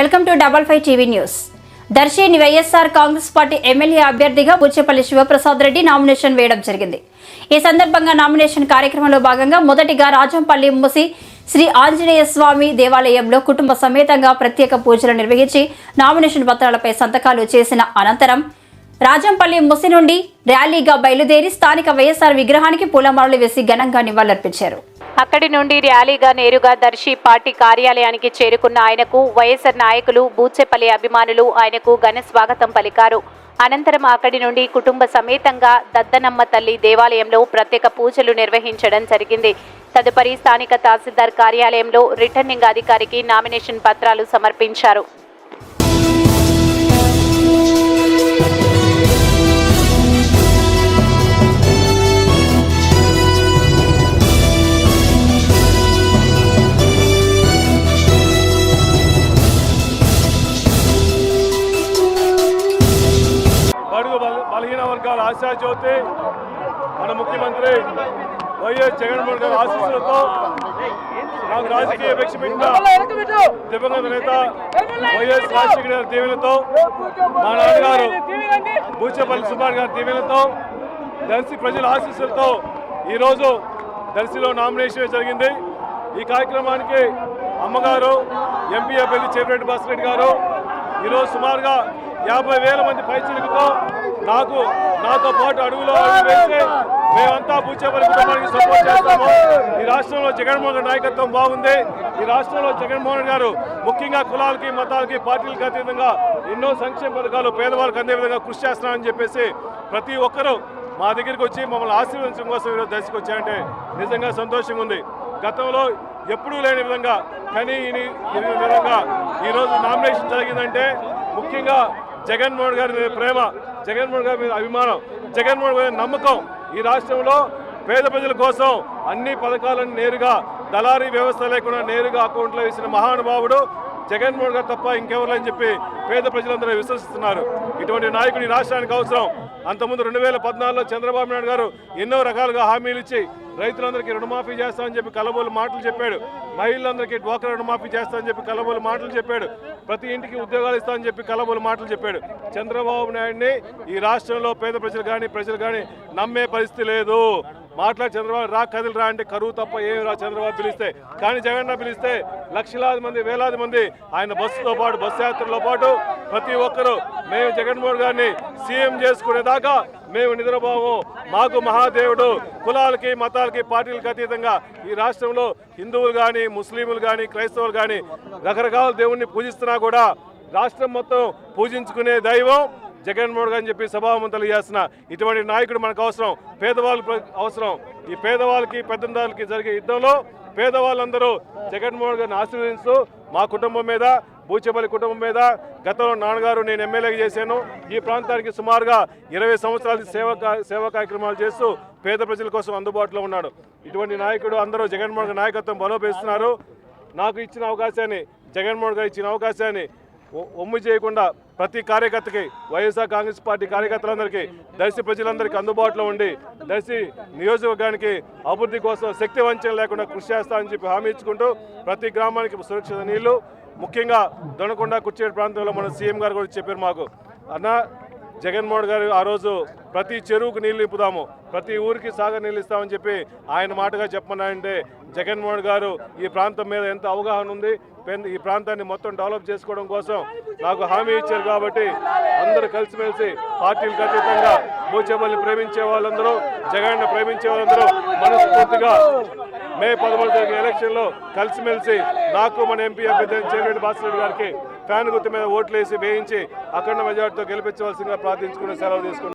Welcome to double five TV news. Darshini YSR Congress party MLA అభ్యర్థిగా Buchepalli Sivaprasad Reddy nomination వేయడం జరిగింది. ఈ సందర్భంగా నామినేషన్ కార్యక్రమంలో భాగంగా మొదటిగా రాజంపల్లి ముసి శ్రీ ఆంజనేయ స్వామి దేవాలయంలో కుటుంబ సమేతంగా ప్రత్యేక పూజలు నిర్వహించి నామినేషన్ పత్రాలపై సంతకాలు చేసిన అనంతరం రాజంపల్లి ముసి నుండి ర్యాలీగా బయలుదేరి స్థానిక వైఎస్ఆర్ విగ్రహానికి పూలమాలలు వేసి ఘనంగా నివాళులర్పించారు. అక్కడి నుండి ర్యాలీగా నేరుగా దర్శి పార్టీ కార్యాలయానికి చేరుకున్న ఆయనకు వైఎస్ఆర్ నాయకులు బూచెపల్లి అభిమానులు ఆయనకు ఘన స్వాగతం పలికారు. అనంతరం అక్కడి నుండి కుటుంబ సమేతంగా దద్దనమ్మ తల్లి దేవాలయంలో ప్రత్యేక పూజలు నిర్వహించడం జరిగింది. తదుపరి స్థానిక తహసీల్దార్ కార్యాలయంలో రిటర్నింగ్ అధికారికి నామినేషన్ పత్రాలు సమర్పించారు. బలహీన వర్గాల ఆశా జ్యోతి మన ముఖ్యమంత్రి వైఎస్ జగన్మోహన్ గారి ఆశీస్సులతో నాకు రాజకీయ భిక్ష పెట్టిన దివంగత నేత వైఎస్ రాజశేఖర గారి దీవెనతో మా నాన్నగారు బూచేపల్లి సుమార్ గారి దీవెనతో దర్శి ప్రజల ఆశీస్సులతో ఈరోజు దర్శిలో నామినేషన్ జరిగింది. ఈ కార్యక్రమానికి అమ్మగారు ఎంపీ అభ్యర్థి చేపిరెడ్డి భాస్కరెడ్డి గారు ఈరోజు సుమారుగా యాభై వేల మంది పైచిలుకుతో నాకు నాతో పాటు అడుగులో మేమంతా బూచేపల్లి కుటుంబానికి సపోర్ట్ చేస్తాము. ఈ రాష్ట్రంలో జగన్మోహన్ గారి నాయకత్వం బాగుంది. ఈ రాష్ట్రంలో జగన్మోహన్ గారు ముఖ్యంగా కులాలకి మతాలకి పార్టీలకి అతీతంగా ఎన్నో సంక్షేమ పథకాలు పేదవాళ్ళకి అందే విధంగా కృషి చేస్తున్నారని చెప్పేసి ప్రతి ఒక్కరూ మా దగ్గరికి వచ్చి మమ్మల్ని ఆశీర్వదించడం కోసం ఈరోజు దశకు వచ్చారంటే నిజంగా సంతోషంగా ఉంది. గతంలో ఎప్పుడూ లేని విధంగా కానీ ఈ ఈ విధంగా ఈరోజు నామినేషన్ జరిగిందంటే ముఖ్యంగా జగన్మోహన్ గారి మీద ప్రేమ జగన్మోహన్ గారి మీద అభిమానం జగన్మోహన్ గారి నమ్మకం ఈ రాష్ట్రంలో పేద ప్రజల కోసం అన్ని పథకాలను నేరుగా దళారీ వ్యవస్థ లేకుండా నేరుగా అకౌంట్లో వేసిన మహానుభావుడు జగన్మోహన్ గారు తప్ప ఇంకెవరు అని చెప్పి పేద ప్రజలందరూ విశ్వసిస్తున్నారు. ఇటువంటి నాయకుడు ఈ రాష్ట్రానికి అవసరం. అంతకుముందు రెండు వేల పద్నాలుగులో చంద్రబాబు నాయుడు గారు ఎన్నో రకాలుగా హామీలు ఇచ్చి రైతులందరికీ రుణమాఫీ చేస్తామని చెప్పి కలబోలు మాటలు చెప్పాడు. మహిళలందరికీ డ్వాక్రా రుణమాఫీ చేస్తామని చెప్పి కలబోలు మాటలు చెప్పాడు. ప్రతి ఇంటికి ఉద్యోగాలు ఇస్తామని చెప్పి కలబోలు మాటలు చెప్పాడు. చంద్రబాబు నాయుడిని ఈ రాష్ట్రంలో పేద ప్రజలు కానీ ప్రజలు కానీ నమ్మే పరిస్థితి లేదు. మాట్లాడి చంద్రబాబు రా కదిలి రా అంటే కరువు తప్ప ఏమి రా చంద్రబాబు పిలిస్తే. కానీ జగన్ పిలిస్తే లక్షలాది మంది వేలాది మంది ఆయన బస్సుతో పాటు బస్సు యాత్రలో పాటు ప్రతి ఒక్కరూ మేము జగన్మోహన్ గారిని సీఎం చేసుకునేదాకా మేము నిద్రపోము. మాకు మహాదేవుడు కులాలకి మతాలకి పార్టీలకు అతీతంగా ఈ రాష్ట్రంలో హిందువులు కానీ ముస్లింలు కానీ క్రైస్తవులు కానీ రకరకాల దేవుణ్ణి పూజిస్తున్నా కూడా రాష్ట్రం మొత్తం పూజించుకునే దైవం జగన్మోహన్ గారు అని చెప్పి సభామంతలు చేసిన ఇటువంటి నాయకుడు మనకు అవసరం. పేదవాళ్ళు అవసరం. ఈ పేదవాళ్ళకి పెద్దందాలకి జరిగే యుద్ధంలో పేదవాళ్ళందరూ జగన్మోహన్ గారిని ఆశీర్వదిస్తూ మా కుటుంబం మీద బూచేపల్లి కుటుంబం మీద గతంలో నాన్నగారు నేను ఎమ్మెల్యేగా చేశాను. ఈ ప్రాంతానికి సుమారుగా ఇరవై సంవత్సరాల సేవ సేవా కార్యక్రమాలు చేస్తూ పేద ప్రజల కోసం అందుబాటులో ఉన్నాడు. ఇటువంటి నాయకుడు అందరూ జగన్మోహన్ గారి నాయకత్వం బలోపేస్తున్నారు. నాకు ఇచ్చిన అవకాశాన్ని జగన్మోహన్ గారు ఇచ్చిన అవకాశాన్ని ఒమ్ము చేయకుండా ప్రతి కార్యకర్తకి వైఎస్ఆర్ కాంగ్రెస్ పార్టీ కార్యకర్తలందరికీ దర్శి ప్రజలందరికీ అందుబాటులో ఉండి దర్శి నియోజకవర్గానికి అభివృద్ధి కోసం శక్తి వంచన లేకుండా కృషి చేస్తామని చెప్పి హామీ ఇచ్చుకుంటూ ప్రతి గ్రామానికి సురక్షిత నీళ్ళు ముఖ్యంగా దొనకొండ కుర్చేడు ప్రాంతంలో మన సీఎం గారు కూడా చెప్పారు మాకు. అన్న జగన్మోహన్ గారు ఆ రోజు ప్రతి చెరువుకు నీళ్ళు నింపుదాము ప్రతి ఊరికి సాగర్ నీళ్ళు ఇస్తామని చెప్పి ఆయన మాటగా చెప్పమన్నాయంటే జగన్మోహన్ గారు ఈ ప్రాంతం మీద ఎంత అవగాహన ఉంది పెన్- ఈ ప్రాంతాన్ని మొత్తం డెవలప్ చేసుకోవడం కోసం నాకు హామీ ఇచ్చారు కాబట్టి అందరూ కలిసిమెలిసి పార్టీలకు అతీతంగా బూచేపల్లి ప్రేమించే వాళ్ళందరూ జగన్ ప్రేమించే వాళ్ళందరూ మనస్ఫూర్తిగా మే పదమూడు జరిగిన ఎలక్షన్లో కలిసిమెలిసి నాకు మన ఎంపీ అభ్యర్థి చేరెడ్డి భాస్కర్ గారికి ఫ్యాన్ గుర్తు మీద ఓట్లు వేసి వేయించి అఖండ మెజార్టీతో గెలిపించవలసిందిగా ప్రార్థించుకుని సెలవు తీసుకున్నాను